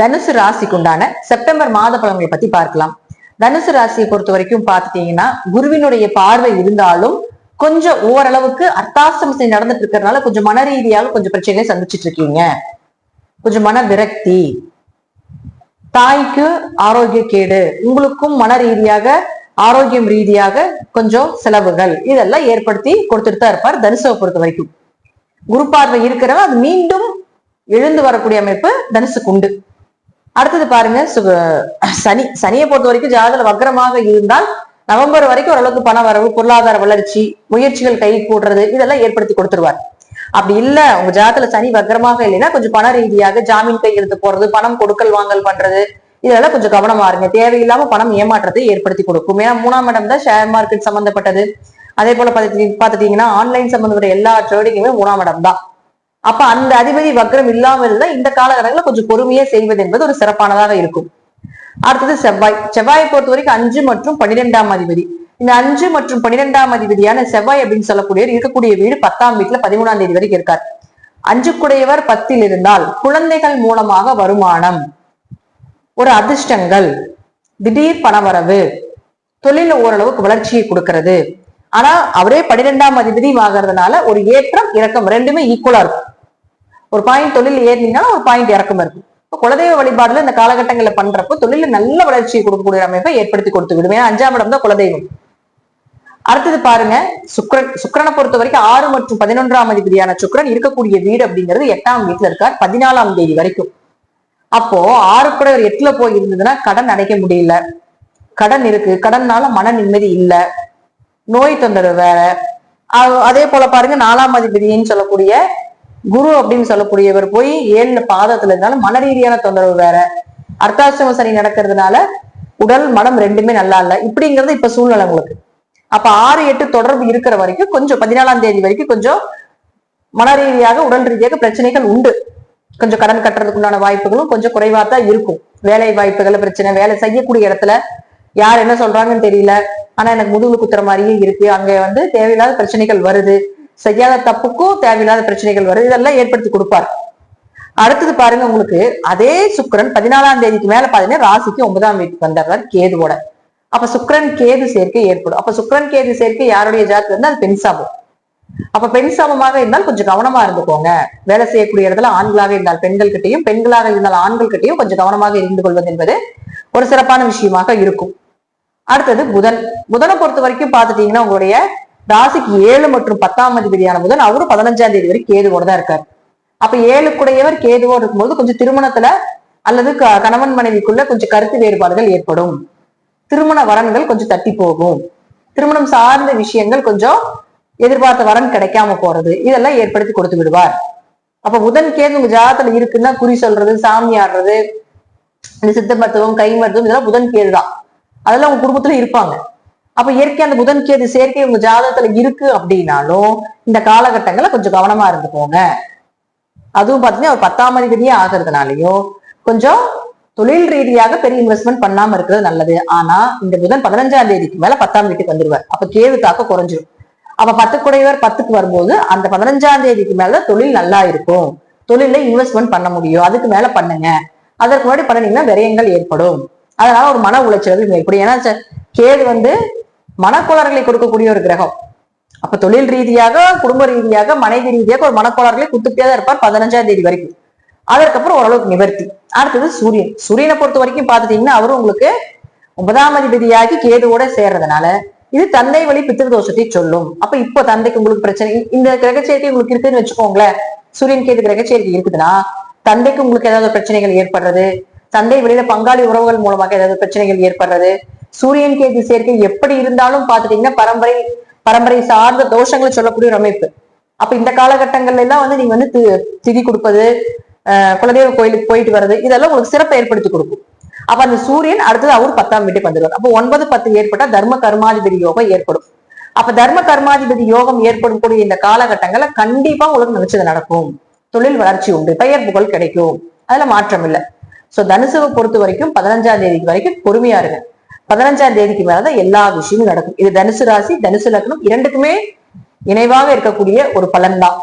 தனுசு ராசிக்கு உண்டான செப்டம்பர் மாத பலன்களை பத்தி பார்க்கலாம். தனுசு ராசியை பொறுத்த வரைக்கும் பார்த்துட்டீங்கன்னா குருவினுடைய பார்வை இருந்தாலும் கொஞ்சம் ஓரளவுக்கு அர்த்தாசிரமத்தை நடந்துட்டு இருக்கிறதுனால கொஞ்சம் மன ரீதியாக கொஞ்சம் பிரச்சனைகளை சந்திச்சுட்டு இருக்கீங்க. கொஞ்சம் மன விரக்தி. தாய்க்கு ஆரோக்கிய கேடு. உங்களுக்கும் மன ரீதியாக ஆரோக்கியம் ரீதியாக கொஞ்சம் செலவுகள். இதெல்லாம் ஏற்படுத்தி கொடுத்துட்டு தான் இருப்பார் தனுசுவை பொறுத்த வரைக்கும். குரு பார்வை இருக்கிறவன் அது மீண்டும் எழுந்து வரக்கூடிய அமைப்பு தனுசுக்கு உண்டு. அடுத்தது பாருங்க சனி சனியை பொறுத்த வரைக்கும் ஜாதகத்துல வக்கரமாக இருந்தால் நவம்பர் வரைக்கும் ஓரளவுக்கு பண வரவு பொருளாதார வளர்ச்சி முயற்சிகள் கை கூடுறது இதெல்லாம் ஏற்படுத்தி கொடுத்துருவார். அப்படி இல்ல உங்க ஜாதகத்துல சனி வக்கரமாக இல்லைன்னா கொஞ்சம் பண ரீதியாக ஜாமீன் கையெழுத்து போறது பணம் கொடுக்கல் வாங்கல் பண்றது இதெல்லாம் கொஞ்சம் கவனமா இருங்க. தேவையில்லாம பணம் ஏமாற்றத்தை ஏற்படுத்தி கொடுக்கும். ஏன்னா மூணாம் இடம் தான் ஷேர் மார்க்கெட் சம்பந்தப்பட்டது. அதே போல பாத்துட்டீங்கன்னா ஆன்லைன் சம்பந்தப்பட்ட எல்லா ட்ரேடிங்குமே மூணாம் இடம் தான். அப்ப அந்த அதிபதி வக்ரம் இல்லாமல் இருந்தா இந்த காலகட்டங்களில் கொஞ்சம் பொறுமையா செய்வது என்பது ஒரு சிறப்பானதாக இருக்கும். அடுத்தது செவ்வாய். செவ்வாயை பொறுத்த வரைக்கும் அஞ்சு மற்றும் பன்னிரெண்டாம் அதிபதி. இந்த அஞ்சு மற்றும் பன்னிரெண்டாம் அதிபதியான செவ்வாய் அப்படின்னு சொல்லக்கூடிய இருக்கக்கூடிய வீடு பத்தாம் வீட்டுல பதிமூணாம் தேதி வரைக்கும் இருக்கார். அஞ்சுக்குடையவர் பத்தில் இருந்தால் குழந்தைகள் மூலமாக வருமானம் ஒரு அதிர்ஷ்டங்கள் திடீர் பணவரவு தொழில ஓரளவுக்கு வளர்ச்சியை கொடுக்கிறது. ஆனா அவரே பன்னிரெண்டாம் அதிபதி ஆகிறதுனால ஒரு ஏற்றம் இறக்கம் ரெண்டுமே ஈக்குவலா இருக்கும். ஒரு பாயிண்ட் தொழில் ஏறினீங்கன்னா ஒரு பாயிண்ட் இறக்கம் இருக்கும் இப்போ குலதெய்வ வழிபாடுல இந்த காலகட்டங்களை பண்றப்போ தொழில நல்ல வளர்ச்சியை கொடுக்கக்கூடிய அமைப்பை ஏற்படுத்தி கொடுத்து விடும் ஏன்னா அஞ்சாம் இடம் தான் குலதெய்வம். அடுத்தது பாருங்க சுக்ரன் சுக்கிரனை பொறுத்த வரைக்கும் ஆறு மற்றும் பதினொன்றாம் அதிபதியான சுக்கரன் இருக்கக்கூடிய வீடு அப்படிங்கிறது எட்டாம் வீட்டுல இருக்கார் பதினாலாம் தேதி வரைக்கும். அப்போ ஆறு கூட ஒரு எட்டுல போய் இருந்ததுன்னா கடன் அடைக்க முடியல. கடன் இருக்கு. கடன்னால மன நிம்மதி இல்லை. நோய் தொந்தரவு வேற. அதே போல பாருங்க நாலாம் அதிபதினு சொல்லக்கூடிய குரு அப்படின்னு சொல்லக்கூடியவர் போய் ஏழுல பாதத்துல இருந்தாலும் மன ரீதியான தொந்தரவு வேற. அர்த்தாசிரம சனி நடக்கிறதுனால உடல் மனம் ரெண்டுமே நல்லா இல்ல. இப்படிங்கிறது இப்ப சூழ்நிலை உங்களுக்கு. அப்ப ஆறு எட்டு தொடர்பு இருக்கிற வரைக்கும் கொஞ்சம் பதினாலாம் தேதி வரைக்கும் கொஞ்சம் மன ரீதியாக உடல் ரீதியாக பிரச்சனைகள் உண்டு. கொஞ்சம் கடன் கட்டுறதுக்கு உண்டான வாய்ப்புகளும் கொஞ்சம் குறைவா தான் இருக்கும். வேலை வாய்ப்புகள் பிரச்சனை வேலை செய்யக்கூடிய இடத்துல யார் என்ன சொல்றாங்கன்னு தெரியல. ஆனா எனக்கு முதுகு குத்துற மாதிரியே இருக்கு. அங்க வந்து தேவையில்லாத பிரச்சனைகள் வருது. செய்யாத தப்புக்கும் தேவையில்லாத பிரச்சனைகள் வருது. இதெல்லாம் ஏற்படுத்தி கொடுப்பார். அடுத்தது பாருங்க உங்களுக்கு அதே சுக்கரன் பதினாலாம் தேதிக்கு மேல பாத்தீங்கன்னா ராசிக்கு ஒன்பதாம் வீட்டுக்கு வந்துடுறார் கேதுவோட. அப்ப சுக்கரன் கேது சேர்க்கை ஏற்படும். அப்ப சுக்கரன் கேது சேர்க்கை யாருடைய ஜாதகம் இருந்தால் அது பெண் சாபம். அப்ப பெண் சாபமாக இருந்தால் கொஞ்சம் கவனமா இருந்துக்கோங்க. வேலை செய்யக்கூடிய இடத்துல ஆண்களாக இருந்தால் பெண்கள் கிட்டையும் பெண்களாக இருந்தால் ஆண்கள் கிட்டையும் கொஞ்சம் கவனமாக இருந்து கொள்வது என்பது ஒரு சிறப்பான விஷயமாக இருக்கும். அடுத்தது புதன். புதனை பொறுத்த வரைக்கும் பார்த்துட்டீங்கன்னா உங்களுடைய ராசிக்கு ஏழு மற்றும் பத்தாம் அதிபதியான புதன் அவரும் பதினஞ்சாம் தேதி வரைக்கும் கேதுவோட தான் இருக்காரு. அப்ப ஏழுக்குடையவர் கேதுவோடு இருக்கும்போது கொஞ்சம் திருமணத்துல அல்லது க- கணவன் மனைவிக்குள்ள கொஞ்சம் கருத்து வேறுபாடுகள் ஏற்படும். திருமண வரன்கள் கொஞ்சம் தட்டி போகும். திருமணம் சார்ந்த விஷயங்கள் கொஞ்சம் எதிர்பார்த்த வரன் கிடைக்காம போறது இதெல்லாம் ஏற்படுத்தி கொடுத்து விடுவார். அப்ப புதன் கேது உங்க ஜாதத்துல இருக்குன்னா குறி சொல்றது சாமி ஆடுறது இந்த சித்த மருத்துவம் கை மருத்துவம் இதெல்லாம் புதன் கேது தான். அதெல்லாம் உங்க குடும்பத்துல இருப்பாங்க. அப்ப இயற்கை அந்த புதன் கேது சேர்க்கை உங்க ஜாதகத்துல இருக்கு அப்படின்னாலும் இந்த காலகட்டங்களை கொஞ்சம் கவனமா இருந்துக்கோங்க. அதுவும் பார்த்தீங்கன்னா ஒரு பத்தாம் அதிபதியே ஆகிறதுனாலையும் கொஞ்சம் தொழில் ரீதியாக பெரிய இன்வெஸ்ட்மெண்ட் பண்ணாம இருக்கிறது நல்லது. ஆனா இந்த புதன் பதினஞ்சாம் தேதிக்கு மேல பத்தாம் வீட்டுக்கு வந்துருவார். அப்ப கேது தாக்க குறைஞ்சிடும் அப்ப பத்து குடையவர் பத்துக்கு வரும்போது அந்த பதினஞ்சாம் தேதிக்கு மேல தொழில் நல்லா இருக்கும். தொழில இன்வெஸ்ட்மெண்ட் பண்ண முடியும். அதுக்கு மேல பண்ணுங்க. அதற்கு முன்னாடி பண்ணினீங்கன்னா விரயங்கள் ஏற்படும். அதனால ஒரு மன உளைச்சல் ஏற்படும் ஏன்னா கேது வந்து மனக்கோளாறுகளை கொடுக்கக்கூடிய ஒரு கிரகம். அப்ப தொழில் ரீதியாக குடும்ப ரீதியாக மனைவி ரீதியாக ஒரு மனக்கோளாறுகளை கொடுத்துட்டே தான் இருப்பார் பதினஞ்சாம் தேதி வரைக்கும். அதற்கப்புறம் ஓரளவுக்கு நிவர்த்தி. அடுத்தது சூரியன். சூரியனை பொறுத்த வரைக்கும் பாத்துட்டீங்கன்னா அவரும் உங்களுக்கு ஒன்பதாம் அதிபதியாகி கேதுவோட சேர்றதுனால இது தந்தை வழி பித்திருதோஷத்தை சொல்லும். அப்ப இப்போ தந்தைக்கு உங்களுக்கு பிரச்சனை இந்த கிரகச்சேர்க்கை உங்களுக்கு இருக்குன்னு வச்சுக்கோங்களேன். சூரியன் கேது கிரகச்சேர்க்கை இருக்குதுன்னா தந்தைக்கு உங்களுக்கு ஏதாவது பிரச்சனைகள் ஏற்படுறது தந்தை வெளியில பங்காளி உறவுகள் மூலமாக ஏதாவது பிரச்சனைகள் ஏற்படுறது சூரியன் கேது சேர்க்கை எப்படி இருந்தாலும் பாத்துட்டீங்கன்னா பரம்பரை பரம்பரை சார்ந்த தோஷங்களை சொல்லக்கூடிய ஒரு அமைப்பு. அப்ப இந்த காலகட்டங்கள்ல எல்லாம் வந்து நீங்க வந்து தி- திதி கொடுப்பது ஆஹ் குலதெய்வ கோயிலுக்கு போயிட்டு வர்றது இதெல்லாம் உங்களுக்கு சிறப்பை ஏற்படுத்தி கொடுக்கும். அப்ப அந்த சூரியன் அடுத்தது அவர் பத்தாம் வீட்டுக்கு வந்துடுவார். அப்போ ஒன்பது பத்து ஏற்பட்டா தர்ம கர்மாதிபதி யோகம் ஏற்படும். அப்ப தர்ம கர்மாதிபதி யோகம் ஏற்படும் கூடிய இந்த காலகட்டங்கள்ல கண்டிப்பா உங்களுக்கு நினைச்சது நடக்கும். தொழில் வளர்ச்சி உண்டு பெயர் புகழ் கிடைக்கும். அதுல மாற்றம் இல்லை. சோ தனுசுவை பொறுத்த வரைக்கும் பதினஞ்சாம் தேதி வரைக்கும் பொறுமையா இருங்க. பதினஞ்சாம் தேதிக்கு மேலதான் எல்லா விஷயமும் நடக்கும். இது தனுசு ராசி தனுசு லக்னம் இரண்டுக்குமே இணைவாக இருக்கக்கூடிய ஒரு பலன் தான்